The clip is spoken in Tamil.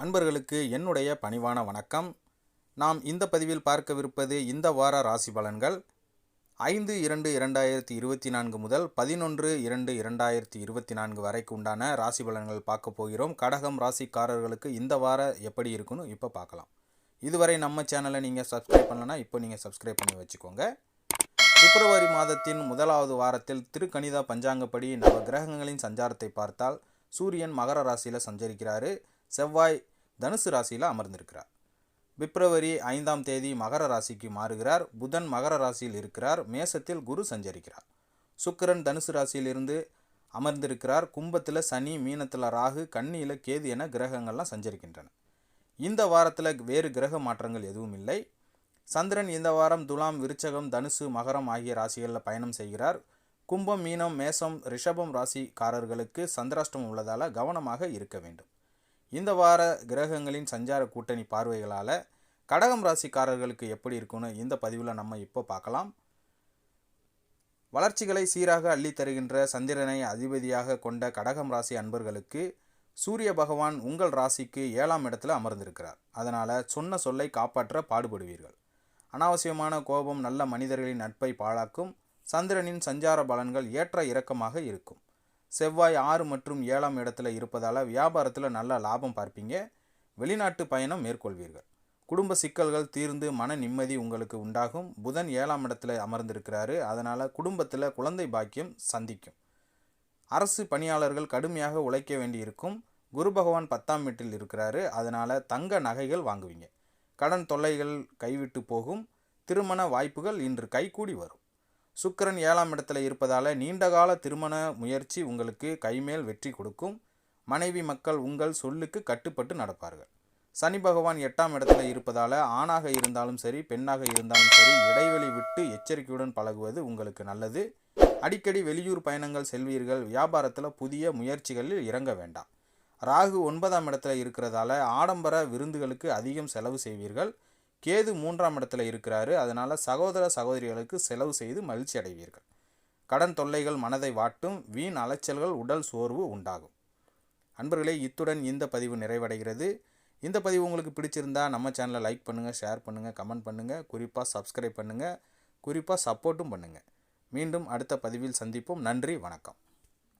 அன்பர்களுக்கு என்னுடைய பணிவான வணக்கம். நாம் இந்த பதிவில் பார்க்கவிருப்பது இந்த வார ராசி பலன்கள். ஐந்து இரண்டு இரண்டாயிரத்தி இருபத்தி நான்கு முதல் பதினொன்று இரண்டு இரண்டாயிரத்தி இருபத்தி நான்கு வரைக்கு உண்டான ராசி பலன்கள் பார்க்க போகிறோம். கடகம் ராசிக்காரர்களுக்கு இந்த வார எப்படி இருக்குன்னு இப்போ பார்க்கலாம். இதுவரை நம்ம சேனலை நீங்கள் சப்ஸ்கிரைப் பண்ணலன்னா இப்போ நீங்கள் சப்ஸ்கிரைப் பண்ணி வச்சுக்கோங்க. பிப்ரவரி மாதத்தின் முதலாவது வாரத்தில் திருக்கணிதா பஞ்சாங்கப்படி நவ கிரகங்களின் சஞ்சாரத்தை பார்த்தால் சூரியன் மகர ராசியில் சஞ்சரிக்கிறாரு. செவ்வாய் தனுசு ராசியில் அமர்ந்திருக்கிறார். பிப்ரவரி ஐந்தாம் தேதி மகர ராசிக்கு மாறுகிறார். புதன் மகர ராசியில் இருக்கிறார். மேசத்தில் குரு சஞ்சரிக்கிறார். சுக்கிரன் தனுசு ராசியிலிருந்து அமர்ந்திருக்கிறார். கும்பத்தில் சனி மீனத்தில் ராகு கன்னியில் கேது என கிரகங்கள்லாம் சஞ்சரிக்கின்றன. இந்த வாரத்தில் வேறு கிரக மாற்றங்கள் எதுவும் இல்லை. சந்திரன் இந்த வாரம் துலாம் விருச்சகம் தனுசு மகரம் ஆகிய ராசிகளில் பயணம் செய்கிறார். கும்பம் மீனம் மேசம் ரிஷபம் ராசிக்காரர்களுக்கு சந்திராஷ்டமம் உள்ளதால் கவனமாக இருக்க வேண்டும். இந்த வார கிரகங்களின் சஞ்சார கூட்டணி பார்வைகளால் கடகம் ராசிக்காரர்களுக்கு எப்படி இருக்குன்னு இந்த பதிவில் நம்ம இப்போ பார்க்கலாம். வளர்ச்சிகளை சீராக அள்ளித்தருகின்ற சந்திரனை அதிபதியாக கொண்ட கடகம் ராசி அன்பர்களுக்கு சூரிய பகவான் உங்கள் ராசிக்கு ஏழாம் இடத்துல அமர்ந்திருக்கிறார். அதனால் சொன்ன சொல்லை காப்பாற்ற பாடுபடுவீர்கள். அனாவசியமான கோபம் நல்ல மனிதர்களின் நட்பை பாழாக்கும் சந்திரனின் சஞ்சார பலன்கள் ஏற்ற இறக்கமாக இருக்கும். செவ்வாய் ஆறு மற்றும் ஏழாம் இடத்துல இருப்பதால் வியாபாரத்தில் நல்ல லாபம் பார்ப்பீங்க. வெளிநாட்டு பயணம் மேற்கொள்வீர்கள். குடும்ப சிக்கல்கள் தீர்ந்து மன நிம்மதி உங்களுக்கு உண்டாகும். புதன் ஏழாம் இடத்துல அமர்ந்திருக்கிறாரு. அதனால் குடும்பத்தில் குழந்தை பாக்கியம் சந்திக்கும். அரசு பணியாளர்கள் கடுமையாக உழைக்க வேண்டியிருக்கும். குரு பகவான் பத்தாம் வீட்டில் இருக்கிறாரு. அதனால் தங்க நகைகள் வாங்குவீங்க. கடன் தொல்லைகள் கைவிட்டு போகும். திருமண வாய்ப்புகள் இன்று கைகூடி வரும். சுக்கிரன் ஏழாம் இடத்துல இருப்பதால் நீண்டகால திருமண முயற்சி உங்களுக்கு கைமேல் வெற்றி கொடுக்கும். மனைவி மக்கள் உங்கள் சொல்லுக்கு கட்டுப்பட்டு நடப்பார்கள். சனி பகவான் எட்டாம் இடத்துல இருப்பதால் ஆணாக இருந்தாலும் சரி பெண்ணாக இருந்தாலும் சரி இடைவெளி விட்டு எச்சரிக்கையுடன் பழகுவது உங்களுக்கு நல்லது. அடிக்கடி வெளியூர் பயணங்கள் செல்வீர்கள். வியாபாரத்தில் புதிய முயற்சிகளில் இறங்க வேண்டாம். ராகு ஒன்பதாம் இடத்துல இருக்கிறதால ஆடம்பர விருந்துகளுக்கு அதிகம் செலவு செய்வீர்கள். கேது மூன்றாம் இடத்துல இருக்கிறாரு. அதனால் சகோதர சகோதரிகளுக்கு செலவு செய்து மகிழ்ச்சி அடைவீர்கள். கடன் தொல்லைகள் மனதை வாட்டும். வீண் அலைச்சல்கள் உடல் சோர்வு உண்டாகும். அன்பர்களே இத்துடன் இந்த பதிவு நிறைவடைகிறது. இந்த பதிவு உங்களுக்கு பிடிச்சிருந்தா நம்ம சேனலை லைக் பண்ணுங்கள் ஷேர் பண்ணுங்கள் கமெண்ட் பண்ணுங்கள் குறிப்பாக சப்ஸ்கிரைப் பண்ணுங்கள் குறிப்பாக சப்போர்ட்டும் பண்ணுங்கள் மீண்டும் அடுத்த பதிவில் சந்திப்போம். நன்றி வணக்கம்.